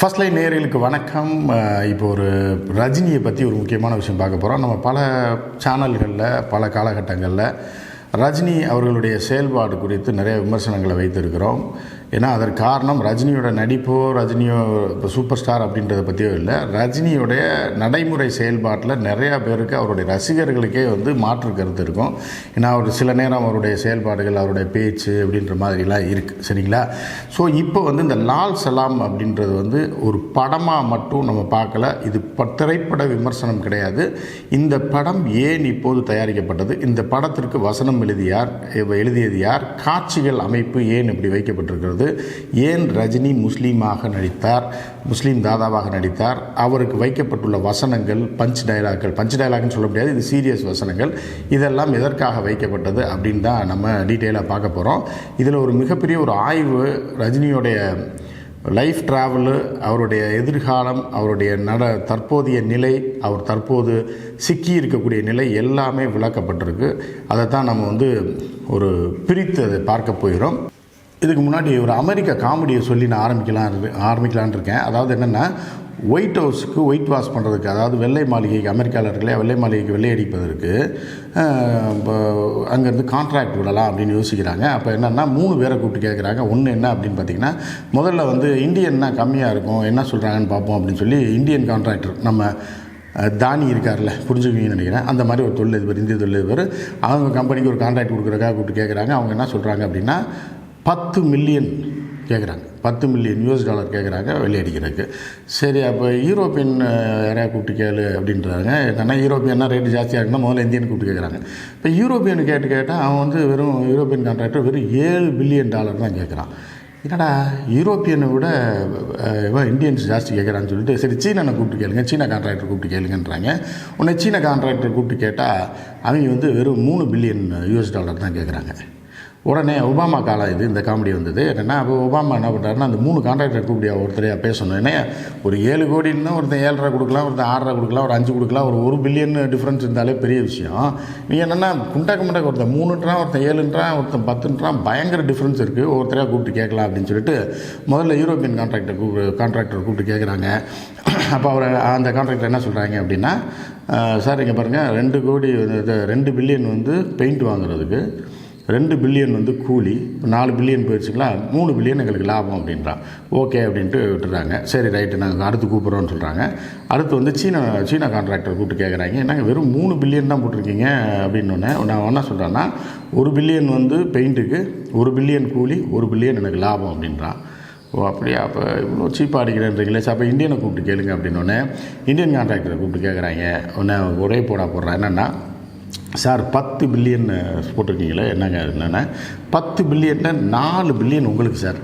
First line நேர்களுக்கு வணக்கம். இப்போ ஒரு ரஜினியை பற்றி ஒரு முக்கியமான விஷயம் பார்க்க போகிறோம் நம்ம பல சேனல்களில் பல காலகட்டங்களில் ரஜினி அவர்களுடைய செயல்பாடு குறித்து நிறைய விமர்சனங்களை வைத்திருக்கிறோம். ஏன்னா அதற்கு காரணம் ரஜினியோட நடிப்போ ரஜினியோ இப்போ சூப்பர் ஸ்டார் அப்படின்றத பற்றியோ இல்லை. ரஜினியோடைய நடைமுறை செயல்பாட்டில் நிறையா பேருக்கு அவருடைய ரசிகர்களுக்கே வந்து மாற்று கருத்து இருக்கும். ஏன்னா அவர் சில நேரம் அவருடைய செயல்பாடுகள் அவருடைய பேச்சு அப்படின்ற மாதிரிலாம் இருக்குது சரிங்களா? ஸோ இப்போ வந்து இந்த லால் சலாம் அப்படின்றது வந்து ஒரு படமாக மட்டும் நம்ம பார்க்கல. இது ப- திரைப்பட விமர்சனம் கிடையாது. இந்த படம் ஏன் இப்போது தயாரிக்கப்பட்டது? இந்த படத்திற்கு வசனம் எழுதியார் எழுதியது யார்? காட்சிகள் அமைப்பு ஏன் இப்படி வைக்கப்பட்டிருக்கிறது? ஏன் ரஜினி முஸ்லீமாக நடித்தார்? முஸ்லீம் தாதாவாக நடித்தார். அவருக்கு வைக்கப்பட்டுள்ள வசனங்கள் பஞ்ச் டைலாக்கள் பஞ்ச் டயலாக்னு சொல்ல முடியாது இது சீரியஸ் வசனங்கள். இதெல்லாம் எதற்காக வைக்கப்பட்டது அப்படின்னு தான் நம்ம டீட்டெயிலாக பார்க்க போகிறோம் இதில் ஒரு மிகப்பெரிய ஒரு ஆய்வு ரஜினியோடைய லைஃப் ட்ராவலு அவருடைய எதிர்காலம் அவருடைய நட தற்போதைய நிலை அவர் தற்போது சிக்கி இருக்கக்கூடிய நிலை எல்லாமே விளக்கப்பட்டிருக்கு. அதை தான் நம்ம வந்து ஒரு பிரித்து அதை பார்க்க போகிறோம். இதுக்கு முன்னாடி ஒரு அமெரிக்க காமெடியை சொல்லி நான் ஆரம்பிக்கலாம் ஆரம்பிக்கலான் இருக்கேன். அதாவது என்னென்னா ஒயிட் ஹவுஸுக்கு ஒயிட் வாஷ் பண்ணுறதுக்கு அதாவது வெள்ளை மாளிகைக்கு அமெரிக்காவில் இருக்கலையா வெள்ளை மாளிகைக்கு வெள்ளை அடிப்பதற்கு இப்போ அங்கேருந்து கான்ட்ராக்ட் விடலாம் அப்படின்னு யோசிக்கிறாங்க. அப்போ என்னென்னா மூணு பேரை கூப்பிட்டு கேட்குறாங்க ஒன்று என்ன அப்படின்னு பார்த்தீங்கன்னா முதல்ல வந்து இந்தியன்னா கம்மியாக இருக்கும் என்ன சொல்கிறாங்கன்னு பார்ப்போம் அப்படின்னு சொல்லி இந்தியன் கான்ட்ராக்டர் நம்ம தானி இருக்கார்ல புரிஞ்சுக்குவீங்கன்னு நினைக்கிறேன். அந்த மாதிரி ஒரு தொழிலதிபர் இந்திய தொழிலதிபர் அவங்க கம்பெனிக்கு ஒரு கான்ட்ராக்ட் கொடுக்குறக்காக கூப்பிட்டு கேட்குறாங்க அவங்க என்ன சொல்கிறாங்க அப்படின்னா பத்து மில்லியன் கேட்குறாங்க பத்து மில்லியன் யூஎஸ் டாலர் கேட்குறாங்க வெளியடிக்கிறதுக்கு சரி அப்போ யூரோப்பியன் யாரையா கூப்பிட்டு கேளு அப்படின்றாங்க. என்னென்னா யூரோப்பியன்னா ரேட்டு ஜாஸ்தியாக இருக்குன்னா முதல்ல இந்தியன் கூப்பிட்டு கேட்குறாங்க இப்போ யூரோப்பியன் கேட்டு கேட்டால் அவன் வந்து வெறும் யூரோப்பியன் கான்ட்ராக்டர் வெறும் ஏழு பில்லியன் டாலர் தான் கேட்குறான் என்னடா யூரோப்பியனை விட இவன் இந்தியன்ஸ் ஜாஸ்தி கேட்குறான்னு சொல்லிட்டு சரி சீனனை கூப்பிட்டு கேளுங்க சீனா கான்ட்ராக்டர் கூப்பிட்டு கேளுங்கன்றாங்க. உன்னை சீன கான்ட்ராக்டர் கூப்பிட்டு கேட்டால் அவங்க வந்து வெறும் மூணு பில்லியன் யூஎஸ் டாலர் தான் கேட்குறாங்க உடனே ஒபாமா காலம் இது இந்த காமெடி வந்தது. என்னென்னா அப்போ ஒபாமா என்ன பண்ணுறாருன்னா அந்த மூணு கான்ட்ராக்டர் கூப்பிடியா ஒருத்தரையாக பேசணும். என்ன ஒரு ஏழு கோடின்னா ஒருத்தன் ஏழரை கொடுக்கலாம் ஒருத்தன் ஆறரை கொடுக்கலாம் ஒரு அஞ்சு கொடுக்கலாம் ஒரு ஒரு பில்லியன் டிஃப்ரென்ஸ் இருந்தாலே பெரிய விஷயம். நீங்கள் என்னென்னா குண்டாக்க முண்டாக்க ஒருத்தன் மூணுன்றான் ஒருத்தன் ஏழுன்றான் ஒருத்தன் பத்துன்றான் பயங்கர டிஃப்ரென்ஸ் இருக்குது ஒருத்தரையாக கூப்பிட்டு கேட்கலாம் அப்படின்னு சொல்லிட்டு முதல்ல யூரோப்பியன் கான்ட்ராக்டர் கூப்பிட்டு கான்ட்ராக்டர் கூப்பிட்டு கேட்குறாங்க அப்போ அவர் அந்த கான்ட்ராக்டர் என்ன சொல்கிறாங்க அப்படின்னா சார் இங்கே பாருங்கள் ரெண்டு கோடி ரெண்டு பில்லியன் வந்து பெயிண்ட் வாங்குறதுக்கு ரெண்டு பில்லியன் வந்து கூலி இப்போ நாலு பில்லியன் போயிடுச்சுங்களா? மூணு பில்லியன் எங்களுக்கு லாபம் அப்படின்றான் ஓகே அப்படின்ட்டு விட்டுறாங்க. சரி ரைட்டு நாங்கள் அடுத்து கூப்பிட்றோன்னு சொல்கிறாங்க அடுத்து வந்து சீனா சீனா கான்ட்ராக்டர் கூப்பிட்டு கேட்குறாங்க நாங்கள் வெறும் மூணு பில்லியன் தான் போட்டிருக்கீங்க? அப்படின்னோடனே நான் என்ன சொல்கிறேன்னா ஒரு பில்லியன் வந்து பெயிண்ட்டுக்கு ஒரு பில்லியன் கூலி ஒரு பில்லியன் எனக்கு லாபம் அப்படின்றான் ஓ அப்படியா? அப்போ இவ்வளோ சீப்பாக அடிக்கிறேன்றீங்களே. சார் அப்போ இந்தியனை கூப்பிட்டு கேளுங்க அப்படின்னோடனே இந்தியன் கான்ட்ராக்டரை கூப்பிட்டு கேட்குறாங்க ஒன்று ஒரே போடா போடுறான் என்னென்னா சார் பத்து பில்லியன் போட்டிருக்கீங்களே என்னங்க என்னென்ன? பத்து பில்லியனில் நாலு பில்லியன் உங்களுக்கு சார்.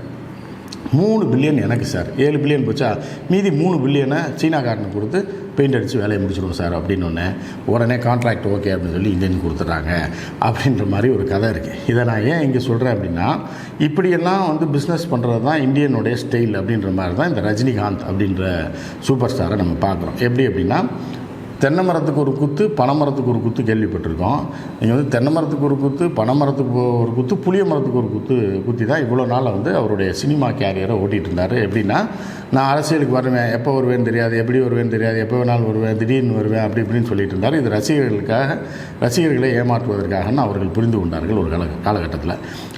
மூணு பில்லியன் எனக்கு சார். ஏழு பில்லியன் போச்சா? மீதி மூணு பில்லியனை சீனாக்காரனுக்கு கொடுத்து பெயிண்ட் அடித்து வேலையை முடிச்சிடுவோம் சார் அப்படின்னு ஒன்று உடனே கான்ட்ராக்ட் ஓகே அப்படின்னு சொல்லி இந்தியன் கொடுத்துட்றாங்க அப்படின்ற மாதிரி ஒரு கதை இருக்குது இதை நான் ஏன் இங்கே சொல்கிறேன் அப்படின்னா இப்படியெல்லாம் வந்து பிஸ்னஸ் பண்ணுறது தான் இந்தியனுடைய ஸ்டைல் அப்படின்ற மாதிரி தான் இந்த ரஜினிகாந்த் அப்படின்ற சூப்பர் ஸ்டாரை நம்ம பார்க்குறோம். எப்படி அப்படின்னா தென்னை மரத்துக்கு ஒரு குத்து பனை மரத்துக்கு ஒரு குத்து கேள்விப்பட்டிருக்கோம். நீங்கள் வந்து தென்னை மரத்துக்கு ஒரு குத்து பனை மரத்துக்கு ஒரு குத்து புளிய மரத்துக்கு ஒரு குத்து குத்தி தான் இவ்வளோ நாளில் வந்து அவருடைய சினிமா கேரியரை ஓட்டிகிட்டு இருந்தார் எப்படின்னா நான் அரசியலுக்கு வருவேன் எப்போ வருவேன்னு தெரியாது எப்படி வருவேன்னு தெரியாது எப்போ வேணாலும் வருவேன் திடீர்னு வருவேன் அப்படி இப்படின்னு சொல்லிட்டு இருந்தார் இது ரசிகர்களுக்காக ரசிகர்களை ஏமாற்றுவதற்காகன்னு அவர்கள் புரிந்து கொண்டார்கள் ஒரு கால காலகட்டத்தில்.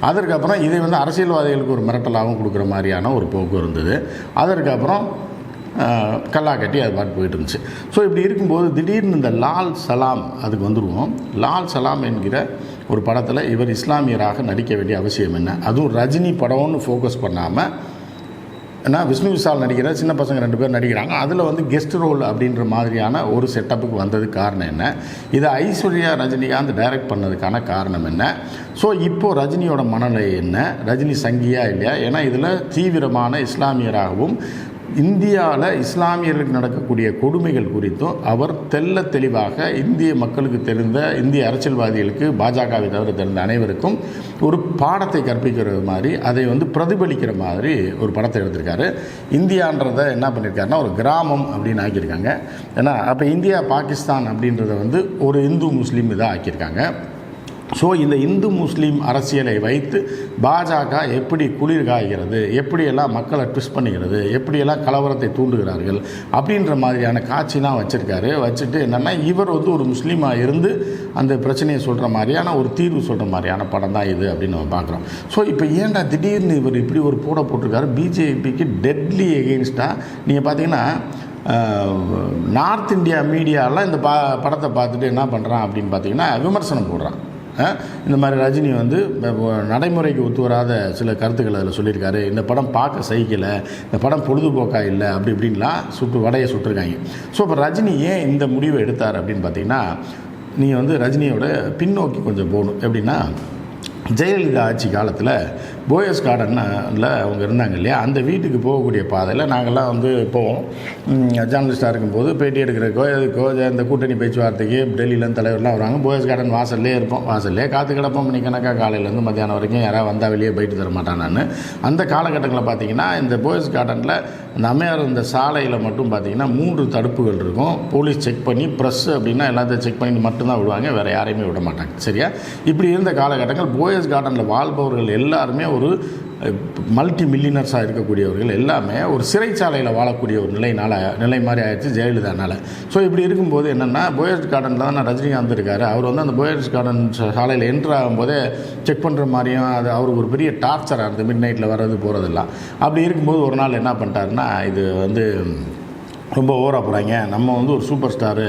அதற்கப்புறம் இதை வந்து அரசியல்வாதிகளுக்கு ஒரு மிரட்டலாகவும் கொடுக்குற மாதிரியான ஒரு போக்கு இருந்தது. அதற்கப்புறம் கல்லா கட்டி அது பாட்டு போயிட்டு இருந்துச்சு ஸோ இப்படி இருக்கும்போது திடீர்னு இந்த லால் சலாம் அதுக்கு வந்துடுவோம் லால் சலாம் என்கிற ஒரு படத்தில் இவர் இஸ்லாமியராக நடிக்க வேண்டிய அவசியம் என்ன? அதுவும் ரஜினி படம்னு ஃபோக்கஸ் பண்ணாமல் ஏன்னா விஷ்ணு விஷால் நடிக்கிற சின்ன பசங்க ரெண்டு பேர் நடிக்கிறாங்க. அதில் வந்து கெஸ்ட் ரோல் அப்படின்ற மாதிரியான ஒரு செட்டப்புக்கு வந்ததுக்கு காரணம் என்ன? இதை ஐஸ்வர்யா ரஜினிகாந்த் டைரக்ட் பண்ணதுக்கான காரணம் என்ன? ஸோ இப்போது ரஜினியோட மனநிலை என்ன? ரஜினி சங்கியா இல்லையா? ஏன்னா இதில் தீவிரமான இஸ்லாமியராகவும் இந்தியாவில் இஸ்லாமியர்களுக்கு நடக்கக்கூடிய கொடுமைகள் குறித்தும் அவர் தெள்ள தெளிவாக இந்திய மக்களுக்கு தெரிந்த இந்திய அரசியல்வாதிகளுக்கு பாஜகவை தவிர தெரிந்த அனைவருக்கும் ஒரு பாடத்தை கற்பிக்கிறது மாதிரி அதை வந்து பிரதிபலிக்கிற மாதிரி ஒரு படத்தை எடுத்திருக்காரு. இந்தியான்றதை என்ன பண்ணியிருக்காருன்னா ஒரு கிராமம் அப்படின்னு ஆக்கியிருக்காங்க. ஏன்னா அப்போ இந்தியா பாகிஸ்தான் அப்படின்றத வந்து ஒரு இந்து முஸ்லீம் இதாக ஆக்கியிருக்காங்க. ஸோ இந்த இந்து முஸ்லீம் அரசியலை வைத்து பாஜக எப்படி குளிர் காய்கிறது எப்படியெல்லாம் மக்களை ட்விஸ்ட் பண்ணுகிறது எப்படியெல்லாம் கலவரத்தை தூண்டுகிறார்கள் அப்படின்ற மாதிரியான காட்சிலாம் வச்சுருக்காரு. வச்சுட்டு என்னென்னா இவர் வந்து ஒரு முஸ்லீமாக இருந்து அந்த பிரச்சனையை சொல்கிற மாதிரியான ஒரு தீர்வு சொல்கிற மாதிரியான படம் தான் இது அப்படின்னு நம்ம பார்க்குறோம். ஸோ இப்போ ஏன்டா திடீர்னு இவர் இப்படி ஒரு போட போட்டிருக்காரு? பிஜேபிக்கு டெட்லி எகெயின்ஸ்டாக நீங்கள் பார்த்தீங்கன்னா நார்த் இந்தியா மீடியாலாம் இந்த பா படத்தை பார்த்துட்டு என்ன பண்ணுறான் அப்படின்னு பார்த்தீங்கன்னா விமர்சனம் போடுறான். இந்த மாதிரி ரஜினி வந்து நடைமுறைக்கு ஒத்து வராத சில கருத்துக்கள் அதில் சொல்லியிருக்காரு. இந்த படம் பார்க்க சகிக்கலை இந்த படம் பொழுதுபோக்கா இல்லை அப்படி இப்படின்லாம் சுட்டு வடையை சுட்டிருக்காங்க. ஸோ இப்போ ரஜினி ஏன் இந்த முடிவை எடுத்தார் அப்படின்னு பார்த்தீங்கன்னா நீங்கள் வந்து ரஜினியோட பின்னோக்கி கொஞ்சம் போகணும். எப்படின்னா ஜெயலலிதா ஆட்சி காலத்தில் போயஸ் கார்டனில் அவங்க இருந்தாங்க இல்லையா? அந்த வீட்டுக்கு போகக்கூடிய பாதையில் நாங்கள்லாம் வந்து போவோம். ஜேர்னலிஸ்ட்டாக இருக்கும்போது பேட்டி எடுக்கிறக்கோ எதுக்கோ இந்த கூட்டணி பேச்சுவார்த்தைக்கு டெல்லியிலேருந்து தலைவர்லாம் வருவாங்க. போயஸ் கார்டன் வாசல்லே இருப்போம். வாசல்லே காத்து கிடப்போம். மணிக்கணக்காக காலையிலேருந்து மத்தியானம் வரைக்கும் யாராவது வந்தால் வெளியே போயிட்டு தர மாட்டான் நான் அந்த காலகட்டங்களில் பார்த்தீங்கன்னா இந்த போயஸ் கார்டனில் இந்த அம்மையார் இந்த சாலையில் மட்டும் பார்த்தீங்கன்னா மூன்று தடுப்புகள் இருக்கும். போலீஸ் செக் பண்ணி ப்ரெஸ் அப்படின்னா எல்லாத்தையும் செக் பண்ணி மட்டும்தான் விடுவாங்க. வேறு யாரையுமே விட மாட்டாங்க. சரியா? இப்படி இருந்த காலகட்டங்கள் போயஸ் கார்டனில் வாழ்பவர்கள் எல்லாருமே ஒரு மல்டி மில்லினர்ஸாக இருக்கக்கூடியவர்கள் எல்லாமே ஒரு சிறைச்சாலையில் வாழக்கூடிய ஒரு நிலைனால நிலை மாதிரி ஆயிடுச்சு ஜெயலலிதானால். ஸோ இப்படி இருக்கும்போது என்னென்னா போயர்ஸ் கார்டனில் தான் ரஜினிகாந்த் இருக்கார். அவர் வந்து அந்த போயர்ஸ் கார்டன் சாலையில் என்ட்ரு ஆகும்போதே செக் பண்ணுற மாதிரியும் அது அவருக்கு ஒரு பெரிய டார்ச்சராக இருந்தது. மிட் நைட்டில் வர்றது போகிறதெல்லாம் அப்படி இருக்கும்போது ஒரு நாள் என்ன பண்ணிட்டாருன்னா இது வந்து ரொம்ப ஓவராக போகிறாங்க நம்ம வந்து ஒரு சூப்பர் ஸ்டாரு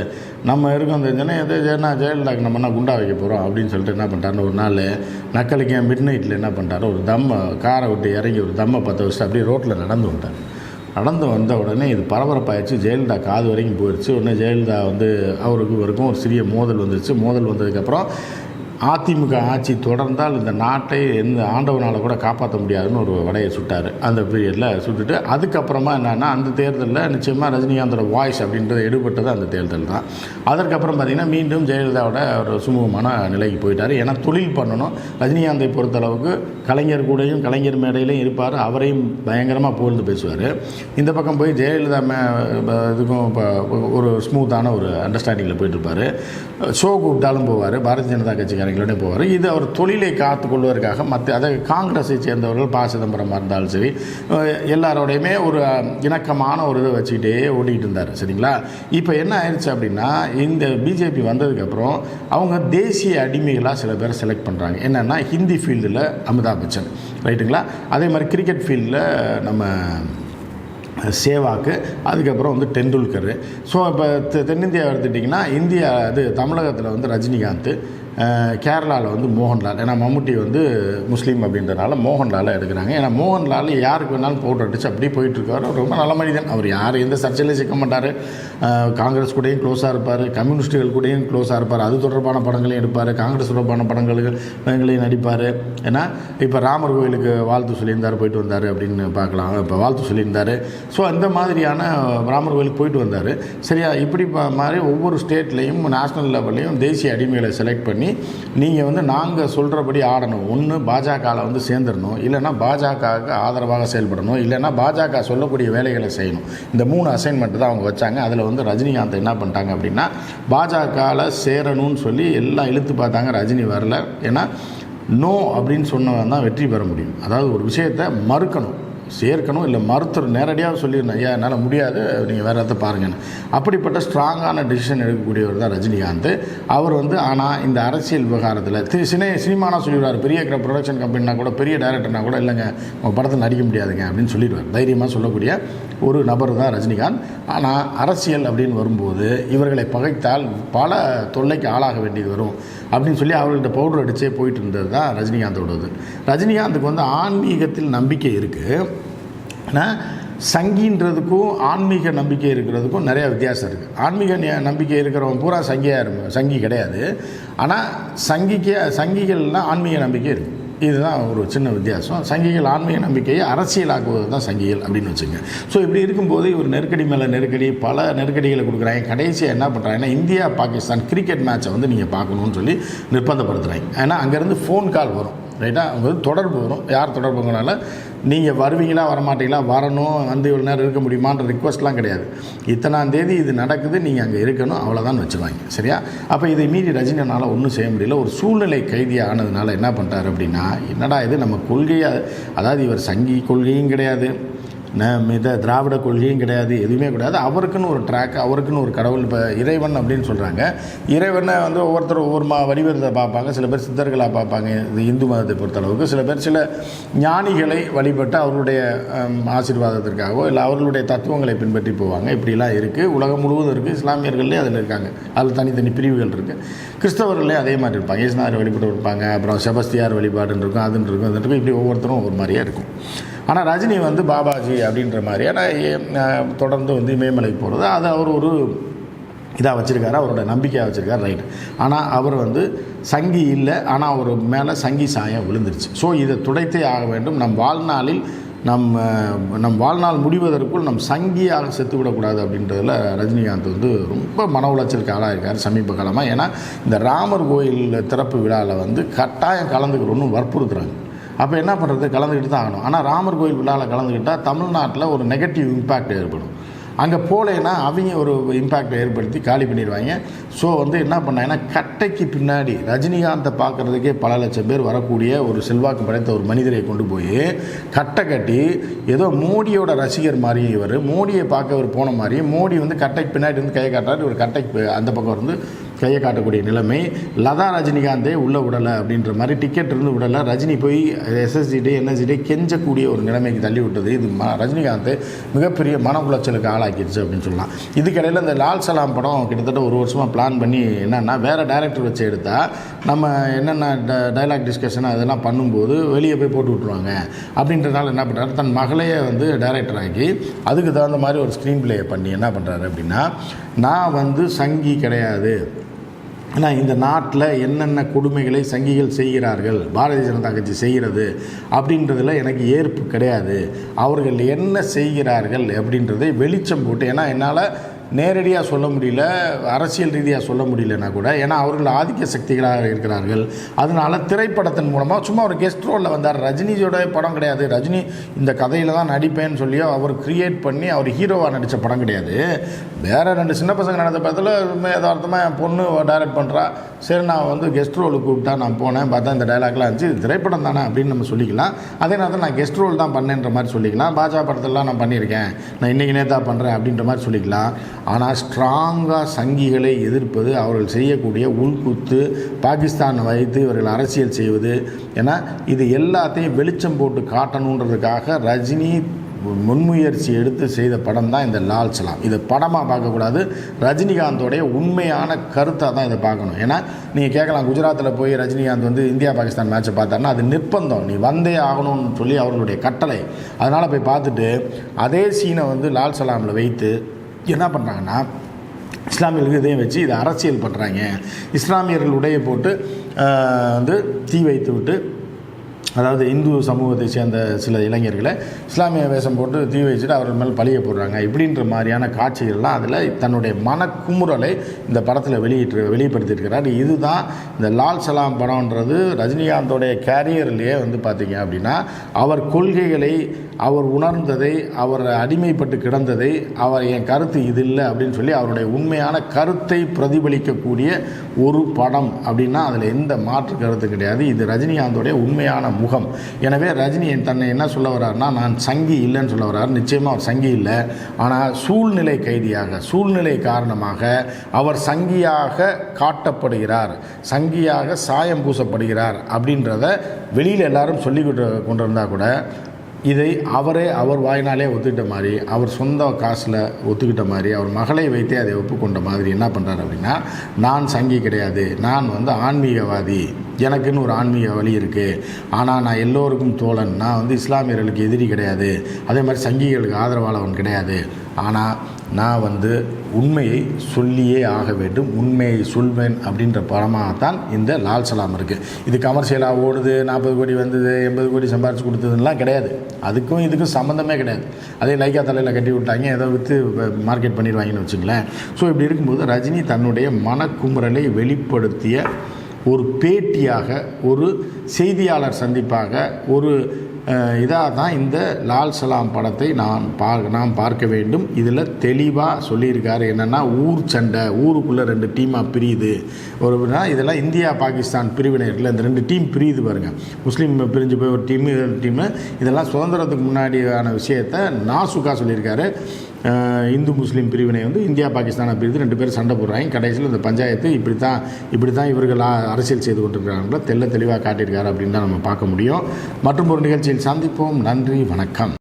நம்ம இருக்கோம் தெரிஞ்சோன்னா எதை என்ன ஜெயலலிதாக்கு நம்ம என்ன குண்டா வைக்க போகிறோம் அப்படின்னு சொல்லிட்டு என்ன பண்ணிட்டாருன்னு ஒரு நாள் நக்கலுக்கு மிட் நைட்டில் என்ன பண்ணிட்டாரு ஒரு தம்மை காரை விட்டு இறங்கி ஒரு தம்மை பற்ற வச்சுட்டு அப்படியே ரோட்டில் நடந்து வந்தார் நடந்து வந்த உடனே இது பரபரப்பாயிடுச்சு. ஜெயலலிதா காது வரைக்கும் போயிடுச்சு உடனே ஜெயலலிதா வந்து அவருக்கு இவருக்கும் ஒரு சிறிய மோதல் வந்துருச்சு. மோதல் வந்ததுக்கப்புறம் அதிமுக ஆட்சி தொடர்ந்தால் இந்த நாட்டை எந்த ஆண்டவனால் கூட காப்பாற்ற முடியாதுன்னு ஒரு வடையை சுட்டார். அந்த பீரியடில் சுட்டுட்டு அதுக்கப்புறமா என்னென்னா அந்த தேர்தலில் நிச்சயமாக ரஜினிகாந்தோட வாய்ஸ் அப்படின்றது எடுபட்டது அந்த தேர்தல் தான். அதற்கப்புறம் பார்த்திங்கன்னா மீண்டும் ஜெயலலிதாவோட ஒரு சுமூகமான நிலைக்கு போயிட்டார். ஏன்னா தொழில் பண்ணணும். ரஜினிகாந்தை பொறுத்தளவுக்கு கலைஞர் கூடயும் கலைஞர் மேடையிலையும் இருப்பார். அவரையும் பயங்கரமாக புகழ்ந்து பேசுவார். இந்த பக்கம் போய் ஜெயலலிதா மே இதுக்கும் இப்போ ஒரு ஸ்மூத்தான ஒரு அண்டர்ஸ்டாண்டிங்கில் போயிட்டுருப்பார். ஷோ கூப்பிட்டாலும் போவார். பாரதிய ஜனதா கட்சிக்காரங்களோட போவார். இது அவர் தொழிலை காத்து கொள்வதற்காக மற்ற அதை காங்கிரஸை சேர்ந்தவர்கள் ப. சிதம்பரமாக இருந்தாலும் சரி எல்லாரோடையுமே ஒரு இணக்கமான ஒரு இதை வச்சுக்கிட்டே ஓடிக்கிட்டு இருந்தார். சரிங்களா? இப்போ என்ன ஆயிடுச்சு அப்படின்னா இந்த பிஜேபி வந்ததுக்கப்புறம் அவங்க தேசிய அடிமைகளாக சில பேரை செலக்ட் பண்ணுறாங்க என்னென்னா ஹிந்தி ஃபீல்டில் அமிதாப் பச்சன். ரைட்டுங்களா? அதே மாதிரி கிரிக்கெட் ஃபீல்டில் நம்ம சேவாக்கு அதுக்கப்புறம் வந்து டெண்டுல்கர். ஸோ இப்போ தெ- தென்னிந்தியா எடுத்துட்டிங்கன்னா இந்தியா அது தமிழகத்தில் வந்து ரஜினிகாந்த் கேரளாவில் வந்து மோகன்லால் ஏன்னா மம்முட்டி வந்து முஸ்லீம் அப்படின்றனால மோகன்லாலை எடுக்கிறாங்க. ஏன்னா மோகன்லால் யாருக்கு வேணாலும் போட்டு அடிச்சு அப்படியே போயிட்டுருக்காரு ரொம்ப நல்ல மனிதன். அவர் யார் எந்த சர்ச்சையிலையும் சிக்க மாட்டார். காங்கிரஸ் கூடயும் க்ளோஸாக இருப்பார். கம்யூனிஸ்ட்டுகள் கூடயும் க்ளோஸாக இருப்பார். அது தொடர்பான படங்களையும் எடுப்பார். காங்கிரஸ் தொடர்பான படங்களையும் நடிப்பார். ஏன்னா இப்போ ராமர் கோயிலுக்கு வாழ்த்து சொல்லியிருந்தார் போயிட்டு வந்தார் அப்படின்னு பார்க்கலாம். இப்போ வாழ்த்து சொல்லியிருந்தார். ஸோ அந்த மாதிரியான ராமர் கோயிலுக்கு போயிட்டு வந்தார். சரியா? இப்படி மாதிரி ஒவ்வொரு ஸ்டேட்லேயும் நேஷ்னல் லெவல்லையும் தேசிய அடிமைகளை செலக்ட் பண்ணி நீங்கள் வந்து நாங்கள் சொல்கிறபடி ஆடணும். ஒன்று பாஜகவில் வந்து சேர்ந்துடணும் இல்லைன்னா பாஜகவுக்கு ஆதரவாக செயல்படணும். இல்லைன்னா பாஜக சொல்லக்கூடிய வேலைகளை செய்யணும். இந்த மூணு அசைன்மெண்ட் தான் அவங்க வச்சாங்க. அதில் வந்து ரஜினிகாந்த் என்ன பண்ணிட்டாங்க அப்படின்னா பாஜகவில் சேரணும்னு சொல்லி எல்லாம் இழுத்து பார்த்தாங்க ரஜினி வரல. ஏன்னா நோ அப்படின்னு சொன்னவன் தான் வெற்றி பெற முடியும். அதாவது ஒரு விஷயத்தை மறுக்கணும். சேர்க்கணும் இல்லை மருத்துவர் நேரடியாக சொல்லிடணும். ஐயா என்னால் முடியாது. நீங்கள் வேறு இடத்த பாருங்கன்னு. அப்படிப்பட்ட ஸ்ட்ராங்கான டிசிஷன் எடுக்கக்கூடியவர் தான் ரஜினிகாந்த். அவர் வந்து ஆனால் இந்த அரசியல் விவகாரத்தில் தி- சினே சினிமானா சொல்லிடுவார். பெரிய ப்ரொடக்ஷன் கம்பெனினா கூட பெரிய டைரக்டர்னா கூட இல்லைங்க உங்கள் படத்தில் நடிக்க முடியாதுங்க அப்படின்னு சொல்லிடுவார். தைரியமாக சொல்லக்கூடிய ஒரு நபர் தான் ரஜினிகாந்த். ஆனால் அரசியல் அப்படின்னு வரும்போது இவர்களை பகைத்தால் பல தொல்லைக்கு ஆளாக வேண்டியது வரும் அப்படின்னு சொல்லி அவர்கள்ட்ட பவுடர் அடித்தே போயிட்டு இருந்தது தான் ரஜினிகாந்தோடது. ரஜினிகாந்துக்கு வந்து ஆன்மீகத்தில் நம்பிக்கை இருக்குது ஆனால் சங்கின்றதுக்கும் ஆன்மீக நம்பிக்கை இருக்கிறதுக்கும் நிறையா வித்தியாசம் இருக்குது ஆன்மீக நம்பிக்கை இருக்கிறவங்க பூரா சங்கியாக இருக்கும் சங்கி கிடையாது. ஆனால் சங்கிக்க சங்கிகள்லாம் ஆன்மீக நம்பிக்கை இருக்குது இதுதான் ஒரு சின்ன வித்தியாசம். சங்கிகள் ஆன்மீக நம்பிக்கையை அரசியலாக்குவது தான் சங்கிகள் அப்படின்னு வச்சுங்க. ஸோ இப்படி இருக்கும்போது இவர் நெருக்கடி மேலே நெருக்கடி பல நெருக்கடிகளை கொடுக்குறாங்க. கடைசியாக என்ன பண்ணுறாங்கன்னா இந்தியா பாகிஸ்தான் கிரிக்கெட் மேட்சை வந்து நீங்கள் பார்க்கணுன்னு சொல்லி நிர்பந்தப்படுத்துகிறாங்க ஏன்னா அங்கேருந்து ஃபோன் கால் வரும். ரைட்டாக அவங்க தொடர்பு வரும். யார் தொடர்புங்கனால நீங்கள் வருவீங்களா வரமாட்டீங்களா வரணும் வந்து இவ்வளோ நேரம் இருக்க முடியுமான்ற ரிக்வஸ்ட்லாம் கிடையாது. இத்தனாம் தேதி இது நடக்குது நீங்கள் அங்கே இருக்கணும் அவ்வளோதான் வச்சுருவாங்க. சரியா? அப்போ இதை மீறி ரஜினினால் ஒன்றும் செய்ய முடியல. ஒரு சூழ்நிலை கைதியாக ஆனதுனால என்ன பண்ணிட்டாரு அப்படின்னா என்னடா இது நம்ம கொள்கையாக அதாவது இவர் சங்கி கொள்கையும் கிடையாது. மித திராவிட கொள்கையும் கிடையாது எதுவுமே கிடையாது. அவருக்குன்னு ஒரு ட்ராக் அவருக்குன்னு ஒரு கடவுள் இப்போ இறைவன் அப்படின்னு சொல்கிறாங்க இறைவனை வந்து ஒவ்வொருத்தரும் ஒவ்வொரு மா வடிவத்தை பார்ப்பாங்க. சில பேர் சித்தர்களாக பார்ப்பாங்க. இது இந்து மதத்தை பொறுத்தளவுக்கு. சில பேர் சில ஞானிகளை வழிபட்டு அவர்களுடைய ஆசீர்வாதத்திற்காகவோ இல்லை அவர்களுடைய தத்துவங்களை பின்பற்றி போவாங்க. இப்படிலாம் இருக்குது உலகம் முழுவதும் இருக்குது இஸ்லாமியர்கள்லேயே அதில் இருக்காங்க. அதில் தனித்தனி பிரிவுகள் இருக்குது கிறிஸ்தவர்களே அதே மாதிரி இருப்பாங்க. இயேசுநாதர் வழிபட்டு இருப்பாங்க. அப்புறம் செபஸ்தியார் வழிபாடுன்னு இருக்கும். அதுன்னு இருக்கும். அதுன்னு இருக்கும். இப்படி ஒவ்வொருத்தரும் ஒவ்வொரு மாதிரியாக இருக்கும். ஆனால் ரஜினி வந்து பாபாஜி அப்படின்ற மாதிரியான ஆனால் தொடர்ந்து வந்து இமயமலைக்கு போகிறது அது அவர் ஒரு இதாக வச்சுருக்காரு. அவரோட நம்பிக்கையாக வச்சுருக்காரு. ரைட் ஆனால் அவர் வந்து சங்கி இல்லை. ஆனால் அவர் மேலே சங்கி சாயம் விழுந்துருச்சு. ஸோ இதை துடைத்தே ஆக வேண்டும். நம் வாழ்நாளில் நம் நம் வாழ்நாள் முடிவதற்குள் நம் சங்கியாக செத்துவிடக்கூடாது அப்படின்றதில் ரஜினிகாந்த் வந்து ரொம்ப மன உளைச்சலுக்கு ஆளாக இருக்கார் சமீப காலமாக ஏன்னா இந்த ராமர் கோயில் திறப்பு விழாவில் வந்து கட்டாயம் கலந்துக்கிறோன்னு வற்புறுத்துறாங்க. அப்போ என்ன பண்ணுறது கலந்துக்கிட்டு தான் ஆகணும். ஆனால் ராமர் கோயில் விழாவில் கலந்துக்கிட்டால் தமிழ்நாட்டில் ஒரு நெகட்டிவ் இம்பேக்ட் ஏற்படும். அங்கே போலேன்னா அவங்க ஒரு இம்பேக்ட் ஏற்படுத்தி காலி பண்ணிடுவாங்க. ஸோ வந்து என்ன பண்ணாங்கன்னா கட்டைக்கு பின்னாடி ரஜினிகாந்தை பார்க்குறதுக்கே பல லட்சம் பேர் வரக்கூடிய ஒரு செல்வாக்கு படைத்த ஒரு மனிதரை கொண்டு போய் கட்டை கட்டி ஏதோ மோடியோட ரசிகர் மாதிரி இவர் மோடியை பார்க்க அவர் போன மாதிரி மோடி வந்து கட்டைக்கு பின்னாடி வந்து கை காட்டாரு ஒரு கட்டைக்கு அந்த பக்கம் இருந்து கையை காட்டக்கூடிய நிலைமை. லதா ரஜினிகாந்தே உள்ளே விடலை அப்படின்ற மாதிரி டிக்கெட் இருந்து விடலை ரஜினி போய் எஸ்எஸ்ஜிடி என்எஸ்ஜிடி கெஞ்சக்கூடிய ஒரு நிலைமைக்கு தள்ளி விட்டது இது ம ரஜினிகாந்த் மிகப்பெரிய மன உளைச்சலுக்கு ஆளாக்கிடுச்சு அப்படின்னு சொல்லலாம். இதுக்கிடையில் இந்த லால் சலாம் படம் கிட்டத்தட்ட ஒரு வருஷமாக பிளான் பண்ணி என்னென்னா வேறு டைரக்டர் வச்சு எடுத்தால் நம்ம என்னென்ன டைலாக் டிஸ்கஷன் அதெல்லாம் பண்ணும்போது வெளியே போய் போட்டு விட்ருவாங்க அப்படின்றனால என்ன பண்ணுறாரு தன் மகளையே வந்து டைரக்டர் ஆக்கி அதுக்கு தகுந்த மாதிரி ஒரு ஸ்க்ரீன் பிளேயை பண்ணி என்ன பண்ணுறாரு அப்படின்னா நான் வந்து சங்கி கிடையாது. ஆனால் இந்த நாட்டில் என்னென்ன கொடுமைகளை சங்கிகள் செய்கிறார்கள் பாரதிய ஜனதா கட்சி செய்கிறது அப்படின்றதில் எனக்கு ஏற்பு கிடையாது. அவர்கள் என்ன செய்கிறார்கள் அப்படின்றதை வெளிச்சம் போட்டு ஏன்னா என்னால் நேரடியாக சொல்ல முடியல அரசியல் ரீதியாக சொல்ல முடியலன்னா கூட ஏன்னா அவர்கள் ஆதிக்க சக்திகளாக இருக்கிறார்கள். அதனால் திரைப்படத்தின் மூலமாக சும்மா ஒரு கெஸ்ட் ரோலில் வந்தார். ரஜினியோட படம் கிடையாது. ரஜினி இந்த கதையில் தான் நடிப்பேன்னு சொல்லியோ அவர் கிரியேட் பண்ணி அவர் ஹீரோவாக நடித்த படம் கிடையாது. வேற ரெண்டு சின்ன பசங்க நடந்த படத்தில் யதார்த்தமாக என் பொண்ணு டைரக்ட் பண்ணுறா சரி நான் வந்து கெஸ்ட் ரோலுக்கு கூப்பிட்டா நான் போனேன் பார்த்தா இந்த டைலாக்லாம் இருந்துச்சு. இது திரைப்படம் தானே அப்படின்னு நம்ம சொல்லிக்கலாம். அதே நேரத்தில் நான் கெஸ்ட் ரோல் தான் பண்ணேன்ற மாதிரி சொல்லிக்கலாம். பாஜக படத்திலலாம் நான் பண்ணியிருக்கேன். நான் இன்றைக்கி நேத்தா பண்ணுறேன் அப்படின்ற மாதிரி சொல்லிக்கலாம். ஆனால் ஸ்ட்ராங்காக சங்கிகளை எதிர்ப்பது அவர்கள் செய்யக்கூடிய உள்குத்து பாகிஸ்தான் வைத்து இவர்கள் அரசியல் செய்வது. ஏன்னா இது எல்லாத்தையும் வெளிச்சம் போட்டு காட்டணுன்றதுக்காக ரஜினி முன்முயற்சி எடுத்து செய்த படம் தான் இந்த லால் சலாம். இதை படமாக பார்க்கக்கூடாது. ரஜினிகாந்தோடைய உண்மையான கருத்தாக தான் இதை பார்க்கணும். ஏன்னா நீங்கள் கேட்கலாம் குஜராத்தில் போய் ரஜினிகாந்த் வந்து இந்தியா பாகிஸ்தான் மேட்சை பார்த்தாருன்னா அது நிர்பந்தம். நீ வந்தே ஆகணும்னு சொல்லி அவர்களுடைய கட்டளை. அதனால் போய் பார்த்துட்டு அதே சீனை வந்து லால் சலாமில் வைத்து என்ன பண்ணுறாங்கன்னா இஸ்லாமியர்களுக்கு இதையும் வச்சு இதை அரசியல் பண்ணுறாங்க இஸ்லாமியர்கள் உடைய போட்டு வந்து தீ வைத்து விட்டு அதாவது இந்து சமூகத்தை சேர்ந்த சில இளைஞர்களை இஸ்லாமிய வேஷம் போட்டு தீ வச்சுட்டு அவர்கள் மேல் பழிய போடுறாங்க. இப்படின்ற மாதிரியான காட்சிகள்லாம் அதில் தன்னுடைய மனக்குமுறலை இந்த படத்தில் வெளியிட்டு வெளிப்படுத்தியிருக்கிறார். இதுதான் இந்த லால் சலாம் படம்ன்றது. ரஜினிகாந்தோடைய கேரியர்லேயே வந்து பார்த்தீங்க அப்படின்னா அவர் கொள்கைகளை அவர் உணர்ந்ததை அவர் அடிமைப்பட்டு கிடந்ததை அவர் என் கருத்து இது இல்லை அப்படின்னு சொல்லி அவருடைய உண்மையான கருத்தை பிரதிபலிக்கக்கூடிய ஒரு படம் அப்படின்னா அதில் எந்த மாற்று கருத்து கிடையாது. இது ரஜினிகாந்தோடைய உண்மையான முகம். எனவே ரஜினி தன்னை என்ன சொல்ல வர்றாருன்னா நான் சங்கி இல்லைன்னு சொல்ல வர்றாரு. நிச்சயமாக அவர் சங்கி இல்லை. ஆனால் சூழ்நிலை கைதியாக சூழ்நிலை காரணமாக அவர் சங்கியாக காட்டப்படுகிறார். சங்கியாக சாயம் பூசப்படுகிறார் அப்படின்றத வெளியில் எல்லாரும் சொல்லி கொண்டிருந்தா கூட இதை அவரே அவர் வாயினாலே ஒத்துக்கிட்ட மாதிரி அவர் சொந்த காசில் ஒத்துக்கிட்ட மாதிரி அவர் மகளை வைத்தே அதை ஒப்புக்கொண்ட மாதிரி என்ன பண்ணுறாரு அப்படின்னா நான் சங்கி கிடையாது நான் வந்து ஆன்மீகவாதி எனக்குன்னு ஒரு ஆன்மீக வழி இருக்குது ஆனால் நான் எல்லோருக்கும் தோழன் நான் வந்து இஸ்லாமியர்களுக்கு எதிரி கிடையாது அதே மாதிரி சங்கிகளுக்கு ஆதரவாளவன் கிடையாது ஆனால் நான் வந்து உண்மையை சொல்லியே ஆக வேண்டும் உண்மையை சொல்வேன் அப்படின்ற படமாக தான் இந்த லால் சலாம் இருக்குது இது கமர்ஷியலாக ஓடுது நாற்பது கோடி வந்தது எண்பது கோடி சம்பாரிச்சு கொடுத்ததுலாம் கிடையாது. அதுக்கும் இதுக்கும் சம்மந்தமே கிடையாது. அதே லைக்கா தலையில் கட்டி விட்டாங்க ஏதோ விற்று மார்க்கெட் பண்ணிடுவாங்கன்னு வச்சுங்களேன். ஸோ இப்படி இருக்கும்போது ரஜினி தன்னுடைய மனக்குமுறலை வெளிப்படுத்திய ஒரு பேட்டியாக ஒரு செய்தியாளர் சந்திப்பாக ஒரு இதாக தான் இந்த லால் சலாம் படத்தை நாம் பா நாம் பார்க்க வேண்டும். இதில் தெளிவாக சொல்லியிருக்காரு என்னென்னா ஊர் சண்டை ஊருக்குள்ளே ரெண்டு டீமாக பிரியுது. ஒரு இதெல்லாம் இந்தியா பாகிஸ்தான் பிரிவினர்கள் இந்த ரெண்டு டீம் பிரியுது பாருங்கள் முஸ்லீம் பிரிஞ்சு போய் ஒரு டீமு டீமு. இதெல்லாம் சுதந்திரத்துக்கு முன்னாடியான விஷயத்தை நாசுக்காக சொல்லியிருக்காரு. இந்து முஸ்லீம் பிரிவினை வந்து இந்தியா பாகிஸ்தானை பிரித்து ரெண்டு பேரும் சண்டை போடுறாங்க. கடைசியில் இந்த பஞ்சாயத்து இப்படி தான் இப்படி தான் இவர்கள் அரசியல் செய்து கொண்டிருக்கிறாங்களோ தெல்ல தெளிவாக காட்டியிருக்காரு அப்படின்னு தான் நம்ம பார்க்க முடியும். மற்றும் ஒரு நிகழ்ச்சியில் சந்திப்போம். நன்றி வணக்கம்.